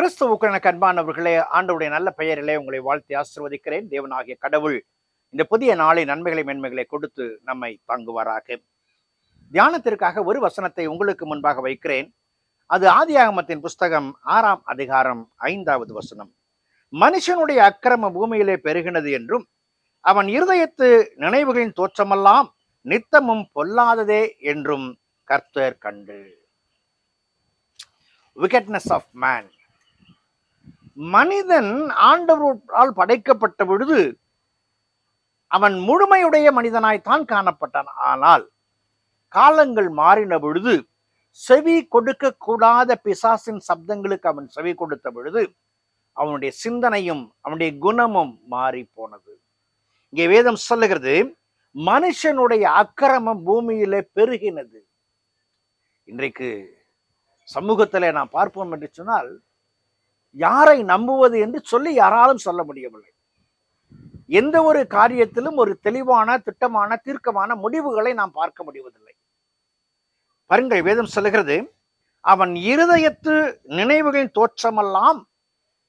கிறிஸ்துவுக்கு எனக்கு அன்பானவர்களே நல்ல பெயரிலே உங்களை வாழ்த்தி ஆசிர்வதிக்கிறேன். தேவனாகிய கடவுள் இந்த புதிய நாளை நன்மைகளை மேன்மைகளை கொடுத்து நம்மை தாங்குவாராக. தியானத்திற்காக ஒரு வசனத்தை உங்களுக்கு முன்பாக வைக்கிறேன். அது ஆதியாகமத்தின் புஸ்தகம் ஆறாம் அதிகாரம் ஐந்தாவது வசனம். மனுஷனுடைய அக்கிரம பூமியிலே பெருகினது என்றும் அவன் இருதயத்து நினைவுகளின் தோற்றமெல்லாம் நித்தமும் பொல்லாததே என்றும் கர்த்தர் கண்டு. விகட்னஸ் ஆஃப் மேன் மனிதன் ஆண்டவரால் படைக்கப்பட்ட பொழுது அவன் முழுமையுடைய மனிதனாய்த்தான் காணப்பட்டான். ஆனால் காலங்கள் மாறின பொழுது செவி கொடுக்க கூடாத பிசாசின் சப்தங்களுக்கு அவன் செவி கொடுத்த பொழுது அவனுடைய சிந்தனையும் அவனுடைய குணமும் மாறி போனது. இங்கே வேதம் சொல்லுகிறது மனுஷனுடைய அக்கிரமம் பூமியிலே பெருகினது. இன்றைக்கு சமூகத்திலே நாம் பார்ப்போம் என்று சொன்னால் யாரை நம்புவது என்று சொல்லி யாராலும் சொல்ல முடியவில்லை. எந்த ஒரு காரியத்திலும் ஒரு தெளிவான திட்டமான தீர்க்கமான முடிவுகளை நாம் பார்க்க முடிவதில்லை. பாருங்கள் வேதம் சொல்லுகிறது அவன் இருதயத்து நினைவுகளின் தோற்றமெல்லாம்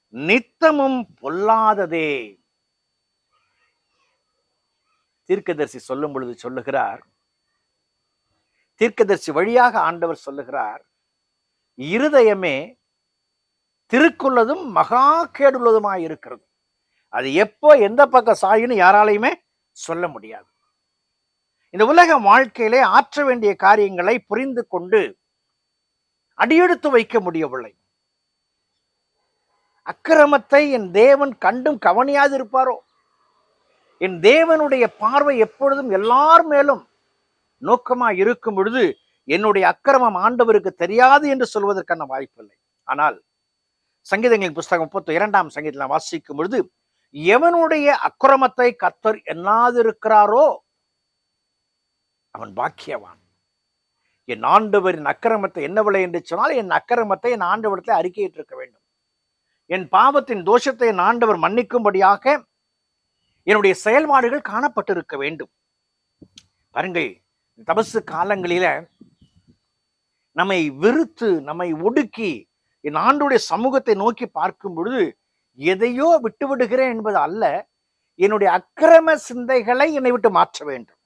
நித்தமும் பொல்லாததே. தீர்க்கதரிசி சொல்லும் பொழுது சொல்லுகிறார் தீர்க்கதரிசி வழியாக ஆண்டவர் சொல்லுகிறார் இருதயமே திருக்குள்ளதும் மகா கேடுள்ளதுமாய் இருக்கிறது. அது எப்போ எந்த பக்கம் சாயின்னு யாராலையுமே சொல்ல முடியாது. இந்த உலக வாழ்க்கையிலே ஆற்ற வேண்டிய காரியங்களை புரிந்து கொண்டு அடியெடுத்து வைக்க முடியவில்லை. அக்கிரமத்தை என் தேவன் கண்டும் கவனியாது இருப்பாரோ என் தேவனுடைய பார்வை எப்பொழுதும் எல்லார் மேலும் நோக்கமா இருக்கும் பொழுது என்னுடைய அக்கிரமம் ஆண்டவருக்கு தெரியாது என்று சொல்வதற்கான வாய்ப்பில்லை. ஆனால் சங்கீதங்களின் புஸ்தகம் முப்பத்தி இரண்டாம் சங்கீதத்தில் வாசிக்கும் பொழுது எவனுடைய அக்கிரமத்தை கத்தர் எண்ணாதிருக்கிறாரோ அவன் பாக்கியவான். என் ஆண்டவரின் அக்கிரமத்தை என்னவில்லை என்று சொன்னால் என் அக்கிரமத்தை என் ஆண்டவரத்தில் அறிக்கையிட்டிருக்க வேண்டும். என் பாவத்தின் தோஷத்தை என் ஆண்டவர் மன்னிக்கும்படியாக என்னுடைய செயல்பாடுகள் காணப்பட்டிருக்க வேண்டும். பாருங்கள் தபசு காலங்களில நம்மை வெறுத்து நம்மை ஒடுக்கி என் ஆண்டுடைய சமூகத்தை நோக்கி பார்க்கும் பொழுது எதையோ விட்டு விடுகிறேன் என்பது அல்ல என்னுடைய அக்கிரம சிந்தைகளை என்னை விட்டு மாற்ற வேண்டும்.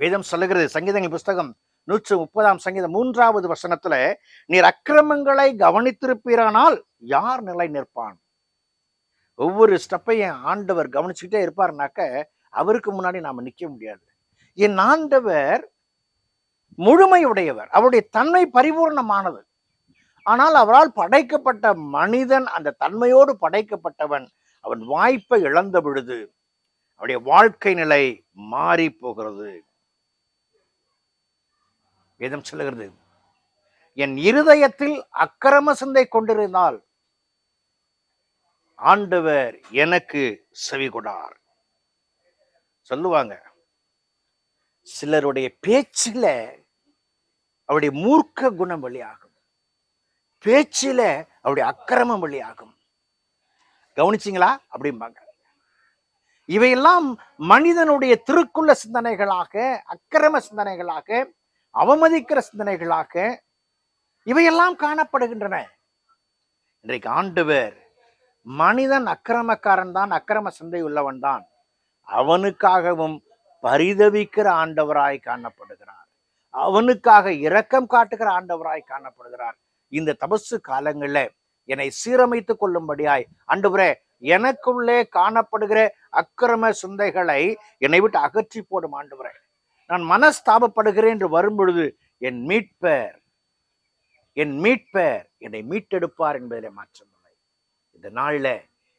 வேதம் சொல்லுகிறது சங்கீதங்கள் புஸ்தகம் நூற்று முப்பதாம் சங்கீதம் மூன்றாவது வசனத்துல நீர் அக்கிரமங்களை கவனித்திருப்பீரானால் யார் நிலை நிற்பான்? ஒவ்வொரு ஸ்டெப்பையும் ஆண்டவர் கவனிச்சுக்கிட்டே இருப்பாருனாக்க அவருக்கு முன்னாடி நாம நிக்க முடியாது. என் ஆண்டவர் முழுமையுடையவர் அவருடைய தன்மை பரிபூர்ணமானது. ஆனால் அவரால் படைக்கப்பட்ட மனிதன் அந்த தன்மையோடு படைக்கப்பட்டவன் அவன் வாய்ப்பை இழந்த பொழுது அவருடைய வாழ்க்கை நிலை மாறி போகிறது. வேதம் சொல்லுகிறது என் இருதயத்தில் அக்கிரம சிந்தை கொண்டிருந்தால் ஆண்டவர் எனக்கு செவி கொடார் சொல்லுவாங்க சிலருடைய பேச்சில அவருடைய மூர்க்க குணம் வழியாகும் பேச்சில அவருடைய அக்கிரமம் வெளியாகும். கவனிச்சிங்களா? அப்படிம்பாங்க. இவையெல்லாம் மனிதனுடைய திருக்குள்ள சிந்தனைகளாக அக்கிரம சிந்தனைகளாக அவமதிக்கிற சிந்தனைகளாக இவையெல்லாம் காணப்படுகின்றன. இன்றைக்கு ஆண்டவர் மனிதன் அக்கிரமக்காரன் தான் அக்கிரம சிந்தை உள்ளவன் தான். அவனுக்காகவும் பரிதவிக்கிற ஆண்டவராய் காணப்படுகிறார். அவனுக்காக இரக்கம் காட்டுகிற ஆண்டவராய் காணப்படுகிறார். இந்த தபசு காலங்கள்ல என்னை சீரமைத்து கொள்ளும்படியாய் அன்றுபுரே எனக்குள்ளே காணப்படுகிற அக்கிரம சிந்தைகளை என்னை விட்டு அகற்றி போடும் ஆண்டுவரே. நான் மனஸ்தாபப்படுகிறேன் என்று வரும்பொழுது என் மீட்பர் என் மீட்பர் என்னை மீட்டெடுப்பார் என்பதிலே மாற்றமில்லை இந்த நாளில்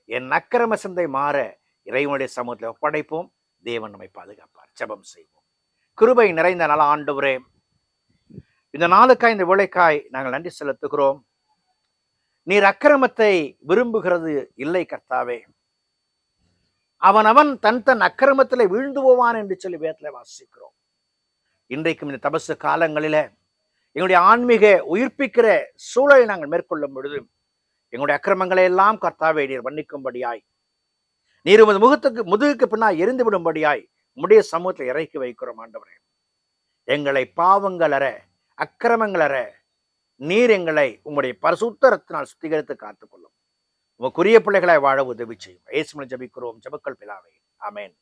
என் அக்கிரம சிந்தை மாற இறைவனுடைய சமூகத்தில் ஒப்படைப்போம். தேவன் நம்மை பாதுகாப்பார். ஜபம் செய்வோம். கிருபை நிறைந்த நல ஆண்டவரே இந்த நாளுக்காய் இந்த விளைக்காய் நாங்கள் நன்றி செலுத்துகிறோம். நீர் அக்கிரமத்தை விரும்புகிறது இல்லை கர்த்தாவே. அவன் அவன் தன் தன் அக்கிரமத்தில் வீழ்ந்து போவான் என்று சொல்லி வேதத்தில் வாசிக்கிறோம். இன்றைக்கும் இந்த தபசு காலங்களில எங்களுடைய ஆன்மீக உயிர்ப்பிக்கிற சூழலை நாங்கள் மேற்கொள்ளும் பொழுது எங்களுடைய அக்கிரமங்களை எல்லாம் கர்த்தாவே நீர் மன்னிக்கும்படியாய் நீர் உமது முகத்துக்கு முதுகுக்கு பின்னால் எரிந்து விடும்படியாய் உம்முடைய சமூகத்தில் இறக்கி வைக்கிறோம் ஆண்டவரே. எங்களை பாவங்கள் அற அக்கிரமங்களற நீர் எங்களை உங்களுடைய பரிசுத்த ரத்தினால் சுத்திகரித்து காத்துக்கொள்ளும். உமக்குரிய பிள்ளைகளை வாழ உதவி செய்யும். ஏசுமலை ஜபிக்கிறோம். ஜபக்கள் பிலாவை அமேன்